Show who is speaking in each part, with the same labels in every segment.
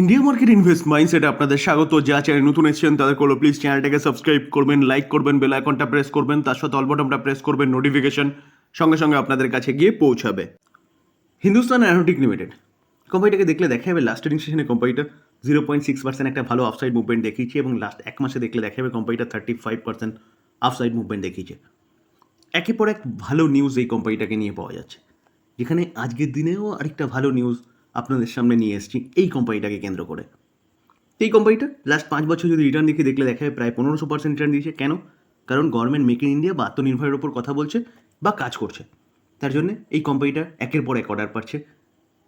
Speaker 1: India market invest মাইন্ডসেটে আপনাদের স্বাগত। যা চ্যানেল নতুন এসেছেন, তাদের করল প্লিজ চ্যানেলটাকে সাবস্ক্রাইব করবেন লাইক করবেন বেল আইকনটা প্রেস করবেন, তার সাথে অল বটনটা প্রেস করবেন নোটিফিকেশন সঙ্গে সঙ্গে আপনাদের কাছে গিয়ে পৌঁছাবে। হিন্দুস্তান অ্যারোটিক লিমিটেড কোম্পানিটাকে দেখলে দেখা যাবে লাস্ট ট্রেডিং সেশনে কোম্পানিটা জিরো পয়েন্ট সিক্স পার্সেন্ট একটা ভালো আফসাইড মুভমেন্ট দেখিয়েছে এবং লাস্ট এক মাসে দেখলে দেখা যাবে কোম্পানিটা thirty five percent upside movement দেখিয়েছে। একের পর এক ভালো নিউজ এই কোম্পানিটাকে নিয়ে পাওয়া যাচ্ছে। যেখানে আজকের দিনেও আরেকটা ভালো নিউজ আপনাদের সামনে নিয়ে এসেছি এই কোম্পানিটাকে কেন্দ্র করে। এই কোম্পানিটা লাস্ট পাঁচ বছর যদি রিটার্ন দেখে দেখলে দেখা যায় প্রায় পনেরোশো পার্সেন্ট রিটার্ন দিয়েছে। কেন? কারণ গভর্নমেন্ট মেক ইন ইন্ডিয়া বা আত্মনির্ভরের ওপর কথা বলছে বা কাজ করছে। তার জন্য এই কোম্পানিটা একের পর এক অর্ডার পাচ্ছে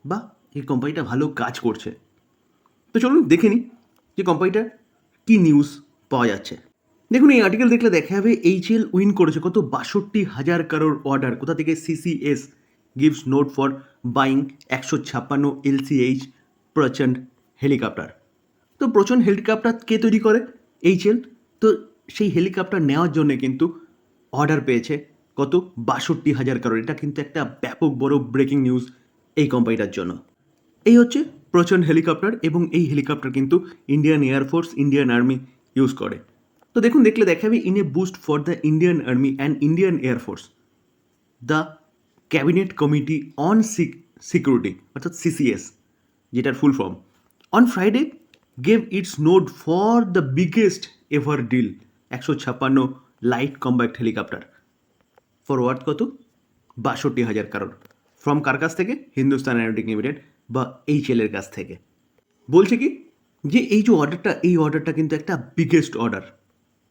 Speaker 1: বা এই কোম্পানিটা ভালো কাজ করছে। তো চলুন দেখে নিই যে কোম্পানিটার কী নিউজ পাওয়া যাচ্ছে। দেখুন, এই আর্টিকেল দেখলে দেখা যাবে এইচএল উইন করেছে। কত? বাষট্টি হাজার কারোর অর্ডার কোথা থেকে? CCS gives note for buying একশো ছাপ্পান্ন এলসিএইচ প্রচণ্ড হেলিকপ্টার। তো প্রচণ্ড হেলিকপ্টার কে তৈরি করে? এইচএল তো সেই হেলিকপ্টার নেওয়ার জন্য কিন্তু অর্ডার পেয়েছে কত? বাষট্টি হাজার কারোর এটা কিন্তু একটা ব্যাপক বড় ব্রেকিং নিউজ এই কোম্পানিটার জন্য। এই হচ্ছে প্রচণ্ড হেলিকপ্টার এবং এই হেলিকপ্টার কিন্তু Indian air force Indian army use করে। তো দেখুন, দেখলে দেখা যাবে in a boost for the Indian army and Indian air force the cabinet committee on security অর্থাৎ সিসিএস যেটার full form on Friday gave its note for the biggest ever deal একশো ছাপ্পান্ন লাইট কম্ব্যাক্ট হেলিকপ্টার ফরওয়ার্ড কত? বাষট্টি হাজার কারণ from কার কাছ থেকে? হিন্দুস্তান অ্যারোটিক লিমিটেড বা এইচএল এর কাছ থেকে। বলছে কি? যে এই যে অর্ডারটা এই অর্ডারটা কিন্তু একটা বিগেস্ট অর্ডার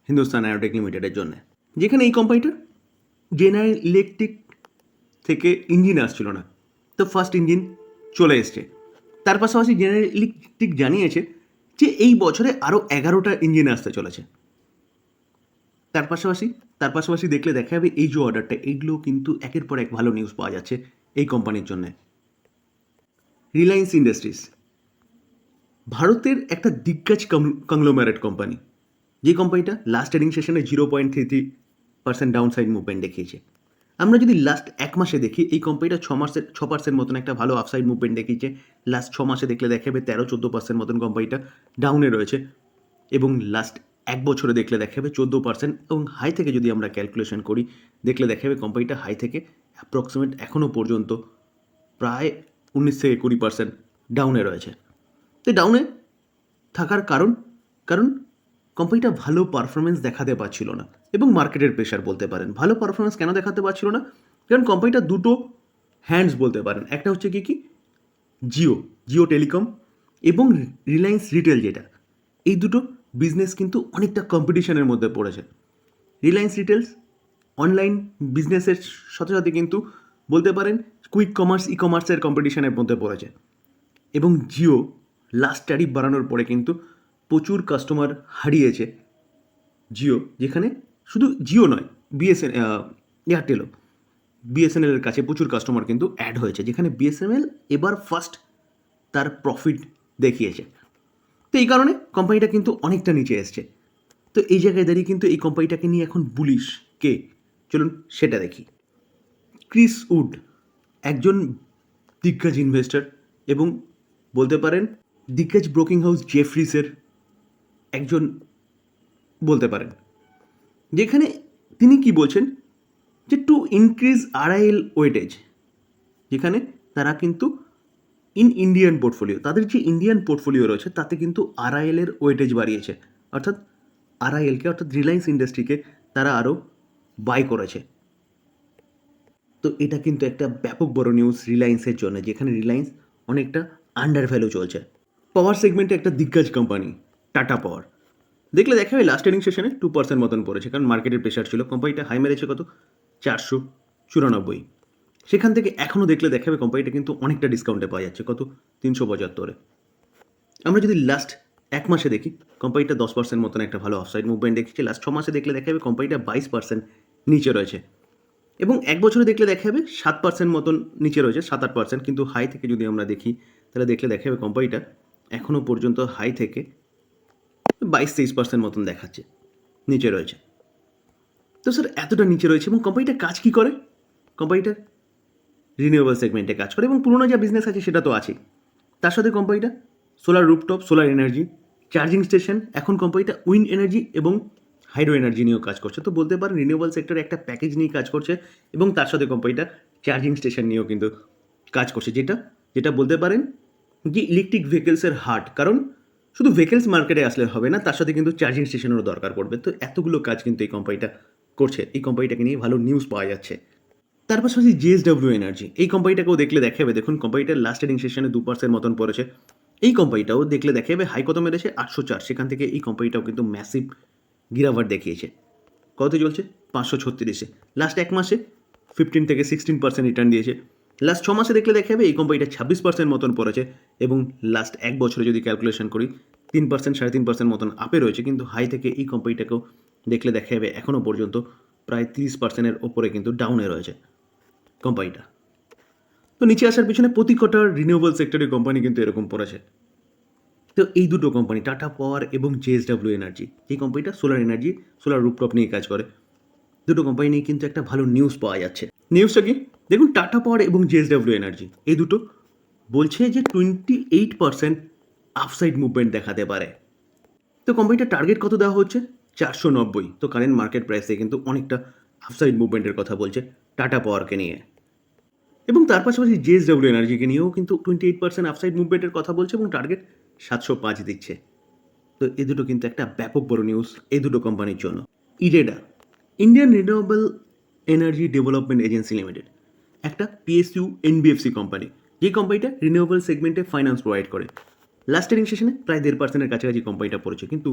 Speaker 1: হিন্দুস্তান অ্যারোটিক লিমিটেডের জন্য। যেখানে এই কোম্পানিটা জেনারেল ইলেকট্রিক থেকে ইঞ্জিন আসছিল না। তো ফার্স্ট ইঞ্জিন চলে এসছে। তার পাশাপাশি জেনারেল ইলেকট্রিক জানিয়েছে যে এই বছরে আরও এগারোটা ইঞ্জিন আসতে চলেছে। তার পাশাপাশি তার পাশাপাশি দেখলে দেখা যাবে এই যে অর্ডারটা এইগুলো কিন্তু একের পর এক ভালো নিউজ পাওয়া যাচ্ছে এই কোম্পানির জন্য। রিলায়েন্স ইন্ডাস্ট্রিজ ভারতের একটা দিগ্গজ কংগ্লোমারেট কোম্পানি যে কোম্পানিটা লাস্ট ট্রেডিং সেশনে zero point three three percent down side movement দেখিয়েছে। আমরা যদি লাস্ট এক মাসে দেখি, এই কোম্পানিটা ছ মাসের, ছ পার্সেন্ট মতন একটা ভালো আপসাইড মুভমেন্ট দেখিয়েছে। লাস্ট ছ মাসে দেখলে দেখা যাবে তেরো, চোদ্দ পার্সেন্ট মতন কোম্পানিটা ডাউনে রয়েছে। এবং লাস্ট এক বছরে দেখলে দেখা যাবে চোদ্দ পার্সেন্ট এবং হাই থেকে যদি আমরা ক্যালকুলেশন করি, দেখলে দেখা যাবে কোম্পানিটা হাই থেকে অ্যাপ্রক্সিমেট এখনও পর্যন্ত প্রায় উনিশ থেকে কুড়ি পার্সেন্ট ডাউনে রয়েছে। তো ডাউনে থাকার কারণ কারণ কোম্পানিটা ভালো পারফরমেন্স দেখাতে পারছিল না। এবং মার্কেটের প্রেশার বলতে পারেন। ভালো পারফরমেন্স কেন দেখাতে পারছিল না? কারণ কোম্পানিটা দুটো হ্যান্ডস বলতে পারেন। একটা হচ্ছে কি কি? জিও জিও টেলিকম এবং রিলায়েন্স রিটেল যেটা। এই দুটো বিজনেস কিন্তু অনেকটা কম্পিটিশনের মধ্যে পড়েছে। রিলায়েন্স রিটেলস অনলাইন বিজনেসের সাথে সাথে কিন্তু বলতে পারেন কুইক কমার্স ই কমার্সের কম্পিটিশনের মধ্যে পড়েছে। এবং জিও লাস্ট ট্যারিফ বাড়ানোর পরে কিন্তু প্রচুর কাস্টমার হারিয়েছে জিও যেখানে শুধু জিও নয় বিএসএন এয়ারটেলও বিএসএনএলের কাছে প্রচুর কাস্টমার কিন্তু অ্যাড হয়েছে, যেখানে বিএসএনএল এবার ফার্স্ট তার প্রফিট দেখিয়েছে। তো এই কারণে কোম্পানিটা কিন্তু অনেকটা নিচে এসছে। তো এই জায়গায় দাঁড়িয়ে কিন্তু এই কোম্পানিটাকে নিয়ে এখন বুলিশ কে? চলুন সেটা দেখি। ক্রিস উড একজন দিগ্গজ ইনভেস্টর এবং বলতে পারেন দিগ্গজ ব্রোকিং হাউস জেফ্রিসের একজন বলতে পারেন। যেখানে তিনি কি বলছেন? যে টু ইনক্রিজ আরআইএল ওয়েটেজ যেখানে তারা কিন্তু ইন ইন্ডিয়ান পোর্টফোলিও তাদের যে ইন্ডিয়ান পোর্টফোলিও রয়েছে, তাতে কিন্তু আরআইএল এর ওয়েটেজ বাড়িয়েছে। অর্থাৎ আরআইএলকে অর্থাৎ রিলায়েন্স ইন্ডাস্ট্রিকে তারা আরও বাই করেছে। তো এটা কিন্তু একটা ব্যাপক বড় নিউজ রিলায়েন্সের জন্য, যেখানে রিলায়েন্স অনেকটা আন্ডার ভ্যালু চলছে। পাওয়ার সেগমেন্টে একটা দিগ্গজ কোম্পানি টাটা পাওয়ার। দেখলে দেখা যাবে লাস্ট ট্রেডিং সেশনে টু পার্সেন্ট মতন পড়েছে, কারণ মার্কেটের প্রেশার ছিল। কোম্পানিটা হাই মেরেছে কত? চারশো চুরানব্বই। সেখান থেকে এখনও দেখলে দেখা যাবে কোম্পানিটা কিন্তু অনেকটা ডিসকাউন্টে পাওয়া যাচ্ছে, কত? তিনশো পঁচাত্তরে। আমরা যদি লাস্ট এক মাসে দেখি কোম্পানিটা দশ পার্সেন্ট মতন একটা ভালো অফসাইড মুভমেন্ট দেখেছি। লাস্ট ছ মাসে দেখলে দেখা যাবে কোম্পানিটা বাইশ পার্সেন্ট নিচে রয়েছে। এবং এক বছরে দেখলে দেখা যাবে সাত পার্সেন্ট মতন নিচে রয়েছে, সাত আট পার্সেন্ট কিন্তু হাই থেকে যদি আমরা দেখি, তাহলে দেখলে দেখা যাবে কোম্পানিটা এখনও পর্যন্ত হাই থেকে বাইশ তেইশ পার্সেন্ট মতন দেখাচ্ছে, নিচে রয়েছে। তো স্যার এতটা নিচে রয়েছে এবং কোম্পানিটা কাজ কী করে? কোম্পানিটা রিনিউয়েবল সেগমেন্টে কাজ করে এবং পুরোনো যা বিজনেস আছে সেটা তো আছেই তার সাথে কোম্পানিটা solar rooftop solar energy charging station এখন কোম্পানিটা উইন্ড এনার্জি এবং হাইড্রো এনার্জি নিয়েও কাজ করছে। তো বলতে পারেন রিনিউয়েবল সেক্টরে একটা প্যাকেজ নিয়ে কাজ করছে এবং তার সাথে কোম্পানিটা চার্জিং স্টেশন নিয়েও কিন্তু কাজ করছে। যেটা যেটা বলতে পারেন যে ইলেকট্রিক ভেহিকেলসের হার্ট কারণ শুধু ভেহিকেলস মার্কেটে আসলে হবে না, তার সাথে কিন্তু চার্জিং স্টেশনেরও দরকার পড়বে। তো এতগুলো কাজ কিন্তু এই কোম্পানিটা করছে, এই কোম্পানিটাকে নিয়ে ভালো নিউজ পাওয়া যাচ্ছে। তার পাশাপাশি জিএসডব্লিউ এনার্জি এই কোম্পানিটাকেও দেখলে দেখাবে, দেখুন কোম্পানিটার লাস্ট ট্রেডিং সেশনে দু পার্সেন্ট মতন পড়েছে। এই কোম্পানিটাও দেখলে দেখাবে হাই কত মেরেছে? আটশো চার, সেখান থেকে এই কোম্পানিটাও কিন্তু ম্যাসিভ গিরাভার দেখিয়েছে। কত চলছে? পাঁচশো ছত্রিশে। লাস্ট এক মাসে ফিফটিন থেকে সিক্সটিন পার্সেন্ট রিটার্ন দিয়েছে। লাস্ট ছ মাসে দেখলে দেখাবে এই কোম্পানিটা ছাব্বিশ পার্সেন্ট মতন পড়েছে এবং লাস্ট এক বছরে যদি ক্যালকুলেশন করি, তিন পার্সেন্ট সাড়ে তিন পার্সেন্ট মতন আপে রয়েছে। কিন্তু হাই থেকে এই কোম্পানিটাকেও দেখলে দেখা যাবে এখনও পর্যন্ত প্রায় তিরিশ পার্সেন্টের ওপরে কিন্তু ডাউনে রয়েছে কোম্পানিটা তো নিচে আসার পিছনে প্রতি কটার রিনিউয়েবল সেক্টরের কোম্পানি কিন্তু এরকম পড়েছে। তো এই দুটো কোম্পানি টাটা পাওয়ার এবং জেএসডাব্লিউ এনার্জি এই কোম্পানিটা সোলার এনার্জি সোলার রুপটপ নিয়ে কাজ করে। দুটো কোম্পানি নিয়ে কিন্তু একটা ভালো নিউজ পাওয়া যাচ্ছে। নিউজটা কি? দেখুন টাটা পাওয়ার এবং জেএসডাব্লিউ এনার্জি এই দুটো বলছে যে twenty eight percent upside movement দেখাতে পারে। তো কোম্পানিটার টার্গেট কত দেওয়া হচ্ছে? চারশো নব্বই। তো কারেন্ট মার্কেট প্রাইসে কিন্তু অনেকটা আপসাইড মুভমেন্টের কথা বলছে টাটা পাওয়ারকে নিয়ে। এবং তার পাশাপাশি জেএসডব্লিউ এনার্জিকে নিয়েও কিন্তু টোয়েন্টি এইট পার্সেন্ট আপসাইড মুভমেন্টের কথা বলছে এবং টার্গেট সাতশো পাঁচ দিচ্ছে। তো এ দুটো কিন্তু একটা ব্যাপক বড় নিউজ এই দুটো কোম্পানির জন্য। IREDA Indian renewable energy development agency limited একটা পিএসইউ এনবিএফসি কোম্পানি যে কোম্পানিটা রিনিউয়েবল সেগমেন্টে ফাইন্যান্স প্রোভাইড করে। লাস্ট ট্রেডিং সেশনে প্রায় দেড় পার্সেন্টের কাছাকাছি কোম্পানিটা পড়েছে, কিন্তু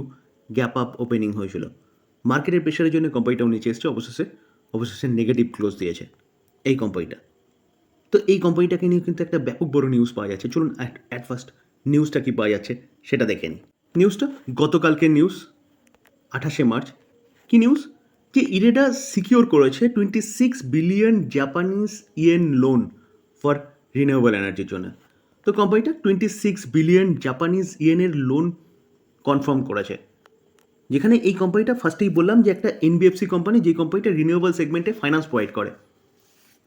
Speaker 1: গ্যাপ আপ ওপেনিং হয়েছিল। মার্কেটের প্রেশারের জন্য কোম্পানিটাও নিচে এসছে, অবশেষে অবশেষে নেগেটিভ ক্লোজ দিয়েছে এই কোম্পানিটা তো এই কোম্পানিটাকে নিয়ে কিন্তু একটা ব্যাপক বড় নিউজ পাওয়া যাচ্ছে। চলুন অ্যাট ফার্স্ট নিউজটা কি পাওয়া যাচ্ছে সেটা দেখে নিই। নিউজটা গতকালকের নিউজ আঠাশে মার্চ। কি নিউজ যে ইরেডা সিকিওর করেছে twenty six billion Japanese yen loan for renewable এনার্জির জন্য। তো কোম্পানিটা টোয়েন্টি সিক্স বিলিয়ন জাপানিজ ইয়েনের লোন কনফার্ম করেছে। যেখানে এই কোম্পানিটা ফার্স্টেই বললাম যে একটা এনবিএফসি কোম্পানি যে কোম্পানিটা রিনিউয়েবল সেগমেন্টে ফাইন্যান্স প্রোভাইড করে।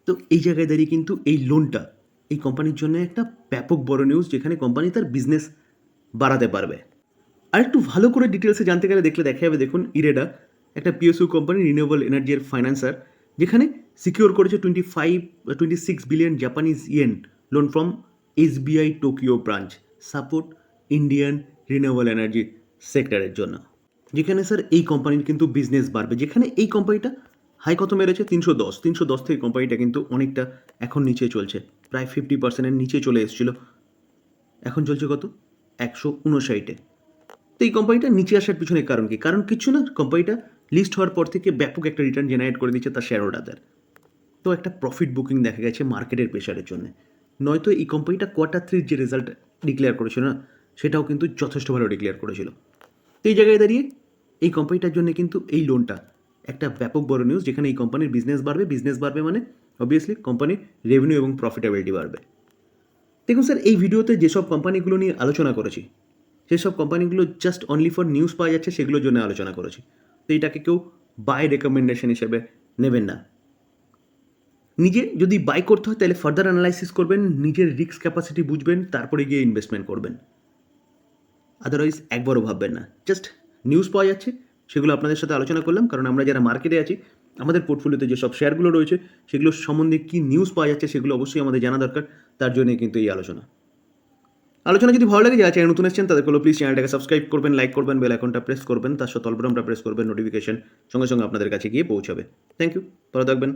Speaker 1: তো এই জায়গায় দাঁড়িয়ে কিন্তু এই লোনটা এই কোম্পানির জন্য একটা ব্যাপক বড় নিউজ যেখানে কোম্পানি তার বিজনেস বাড়াতে পারবে। আর একটু ভালো করে ডিটেলসে জানতে গেলে দেখলে দেখা যাবে দেখুন ইরেডা একটা পিএসইউ কোম্পানি রিনিউয়েবল এনার্জির ফাইন্যান্সার যেখানে সিকিওর করেছে twenty five twenty six billion Japanese yen loan from SBI Tokyo branch support Indian renewable energy সেক্টরের জন্য। যেখানে স্যার এই কোম্পানির কিন্তু বিজনেস বাড়বে। যেখানে এই কোম্পানিটা হাই কত মেরেছে? তিনশো দশ। তিনশো দশ থেকে কোম্পানিটা কিন্তু অনেকটা এখন নিচে চলছে। প্রায় ফিফটি পার্সেন্টের নিচে চলে এসেছিল। এখন চলছে কত? একশো উনষাটে তো এই কোম্পানিটা নিচে আসার পিছনে কারণ কি? কারণ কিছু না কোম্পানিটা লিস্ট হওয়ার পর থেকে ব্যাপক একটা রিটার্ন জেনারেট করে দিচ্ছে তার শেয়ার হোল্ডারদের তো একটা প্রফিট বুকিং দেখা গেছে মার্কেটের প্রেশারের জন্য। নয়তো এই কোম্পানিটা কোয়ার্টার থ্রির যে রেজাল্ট ডিক্লেয়ার করেছিল না, সেটাও কিন্তু যথেষ্ট ভালো ডিক্লেয়ার করেছিল। তো এই জায়গায় দাঁড়িয়ে এই কোম্পানিটার জন্য কিন্তু এই লোনটা একটা ব্যাপক বড় নিউজ যেখানে এই কোম্পানির বিজনেস বাড়বে। বিজনেস বাড়বে মানে অবভিয়াসলি কোম্পানির রেভিনিউ এবং প্রফিটেবিলিটি বাড়বে। দেখুন স্যার এই ভিডিওতে যেসব কোম্পানিগুলো নিয়ে আলোচনা করেছি, সেসব কোম্পানিগুলো জাস্ট অনলি ফর নিউজ পাওয়া যাচ্ছে, সেগুলোর জন্য আলোচনা করেছি। তো এটাকে কেউ বাই রেকমেন্ডেশন হিসেবে নেবেন না। নিজে যদি বাই করতে হয়, তাহলে ফার্দার অ্যানালাইসিস করবেন, নিজের রিস্ক ক্যাপাসিটি বুঝবেন, তারপরে গিয়ে ইনভেস্টমেন্ট করবেন। আদারওয়াইজ একবারও ভাববেন না। জাস্ট নিউজ পাওয়া যাচ্ছে, সেগুলো আপনাদের সাথে আলোচনা করলাম, কারণ আমরা যারা মার্কেটে আছি, আমাদের পোর্টফোলিওতে যেসব শেয়ারগুলো রয়েছে, সেগুলো সম্বন্ধে কী নিউজ পাওয়া যাচ্ছে, সেগুলো অবশ্যই আমাদের জানা দরকার, তার জন্যই কিন্তু এই আলোচনা। আলোচনা যদি ভালো লাগে, যারা চ্যানেল নতুন এসেছেন তাদের হলো প্লিজ চ্যানেলটাকে সাবস্ক্রাইব করবেন লাইক করবেন বেল আইকনটা প্রেস করবেন, তার সাথে তলবরমটা প্রেস করবেন নোটিফিকেশন সঙ্গে সঙ্গে আপনাদের কাছে গিয়ে পৌঁছাবে। থ্যাংক ইউ ভালো থাকবেন।